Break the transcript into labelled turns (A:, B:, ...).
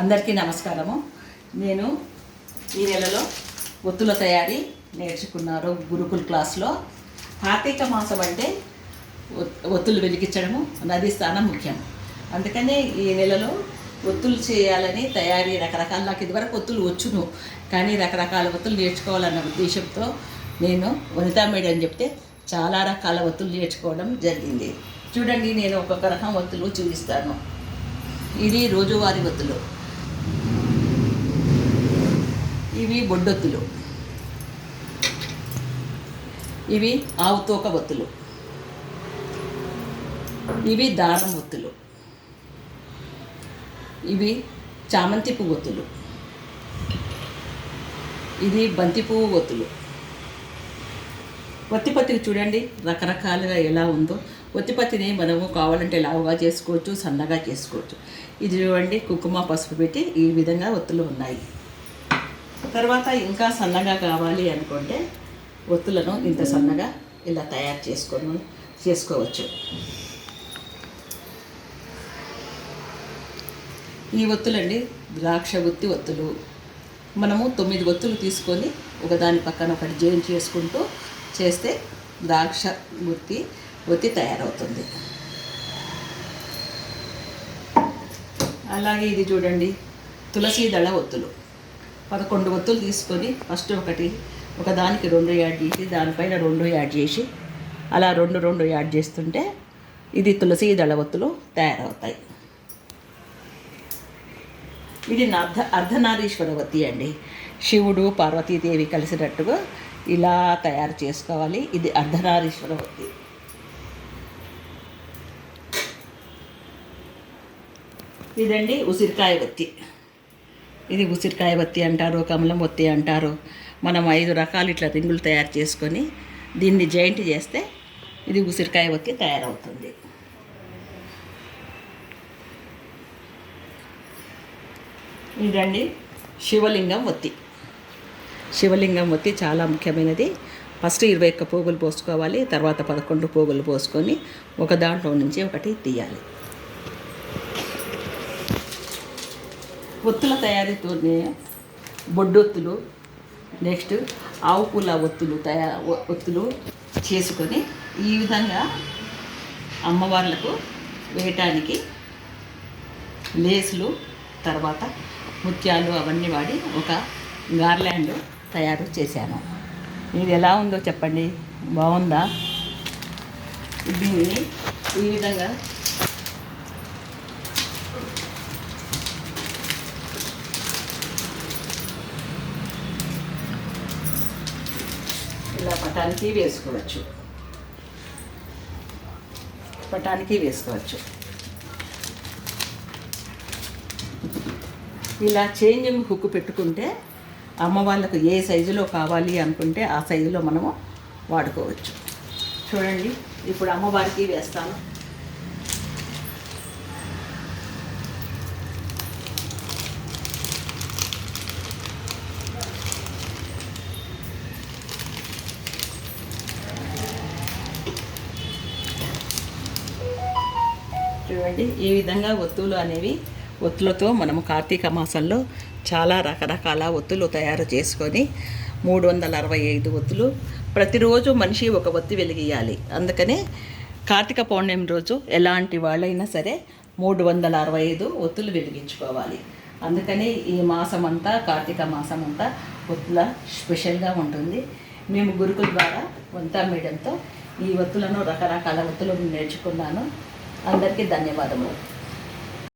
A: అందరికీ నమస్కారము. నేను ఈ నెలలో ఒత్తుల తయారీ నేర్చుకున్నారు గురుకుల్ క్లాస్లో. కార్తీక మాసం అంటే ఒత్తులు వెలిగించడము నది స్థానం ముఖ్యం. అందుకనే ఈ నెలలో ఒత్తులు చేయాలని తయారీ రకరకాల నాకు ఇదివరకు ఒత్తులు వచ్చును కానీ రకరకాల ఒత్తులు నేర్చుకోవాలన్న ఉద్దేశంతో నేను వనితా మేడం అని చెప్తే చాలా రకాల ఒత్తులు నేర్చుకోవడం జరిగింది. చూడండి నేను ఒక్కొక్క రకం ఒత్తులు చూపిస్తాను. ఇది రోజువారీ ఒత్తులు. ఇవి బొడ్డొత్తులు. ఇవి ఆవు తోక ఒత్తులు ఇవి దారం ఒత్తులు ఇవి చామంతి పువ్వు ఒత్తులు ఇది బంతి పువ్వు ఒత్తులు ఒత్తిపత్తికి చూడండి రకరకాలుగా ఎలా ఉందో. ఒత్తిపత్తిని మనము కావాలంటే లావుగా చేసుకోవచ్చు సన్నగా చేసుకోవచ్చు. ఇది చూడండి కుంకుమ పసుపు పెట్టి ఈ విధంగా ఒత్తులు ఉన్నాయి. తర్వాత ఇంకా సన్నగా కావాలి అనుకుంటే ఒత్తులను ఇంత సన్నగా ఇలా తయారు చేసుకొని చేసుకోవచ్చు. ఈ ఒత్తులండి ద్రాక్ష ఒత్తి ఒత్తులు. మనము తొమ్మిది ఒత్తులు తీసుకొని ఒకదాని పక్కన ఒకటి జాయిన్ చేసుకుంటూ చేస్తే ద్రాక్ష ఒత్తి ఒత్తి తయారవుతుంది. అలాగే ఇది చూడండి. తులసీ దళ ఒత్తులు. పదకొండు ఒత్తులు తీసుకొని ఫస్ట్ ఒకటి ఒకదానికి రెండు యాడ్ చేసి దానిపైన రెండు యాడ్ చేసి అలా రెండు రెండు యాడ్ చేస్తుంటే ఇది తులసి దళ ఒత్తులు తయారవుతాయి. ఇది అర్ధ అర్ధనారీశ్వర వత్తి అండి. శివుడు పార్వతీదేవి కలిసినట్టుగా ఇలా తయారు చేసుకోవాలి. ఇది అర్ధనారీశ్వర వత్తి ఇదండి ఉసిరికాయ వత్తి ఇది ఉసిరికాయ వత్తి అంటారు కమలం వత్తి అంటారు. మనం ఐదు రకాలు ఇట్లా రింగులు తయారు చేసుకొని దీన్ని జాయింట్ చేస్తే ఇది ఉసిరికాయ వత్తి తయారవుతుంది. ఇదండి శివలింగం ఒత్తి శివలింగం ఒత్తి చాలా ముఖ్యమైనది. ఫస్ట్ ఇరవై ఒక్క పోగులు పోసుకోవాలి తర్వాత పదకొండు పోగులు పోసుకొని ఒక దాంట్లో నుంచి ఒకటి తీయాలి. ఒత్తుల తయారీతోనే బొడ్డొత్తులు నెక్స్ట్ ఆవు పూల ఒత్తులు తయా ఒత్తులు చేసుకొని ఈ విధంగా అమ్మవార్లకు వేయటానికి లేసులు తర్వాత ముత్యాలు అవన్నీ వాడి ఒక గార్లాండ్ తయారు చేశాను. ఇది ఎలా ఉందో చెప్పండి? బాగుందా? దీన్ని ఈ విధంగా పటానికి వేసుకోవచ్చు. పటానికి వేసుకోవచ్చు. ఇలా చేంజింగ్ హుక్ పెట్టుకుంటే అమ్మ వాళ్ళకు ఏ సైజులో కావాలి అనుకుంటే ఆ సైజులో మనము వాడుకోవచ్చు. చూడండి ఇప్పుడు అమ్మవారికి వేస్తాను. చూడండి. ఈ విధంగా ఒత్తులు అనేవి ఒత్తులతో మనము కార్తీక మాసంలో చాలా రకరకాల ఒత్తులు తయారు చేసుకొని మూడు వందల అరవై ఐదు ఒత్తులు ప్రతిరోజు మనిషి ఒక ఒత్తి వెలిగియాలి అందుకనే కార్తీక పౌర్ణమి రోజు ఎలాంటి వాళ్ళైనా సరే మూడు వందల అరవై ఐదు ఒత్తులు వెలిగించుకోవాలి. అందుకని ఈ మాసం అంతా కార్తీక మాసం అంతా ఒత్తుల స్పెషల్గా ఉంటుంది. మేము గురుకుల ద్వారా వంతా మేడంతో ఈ ఒత్తులను రకరకాల ఒత్తులను నేర్చుకున్నాను. అందరికీ ధన్యవాదములు.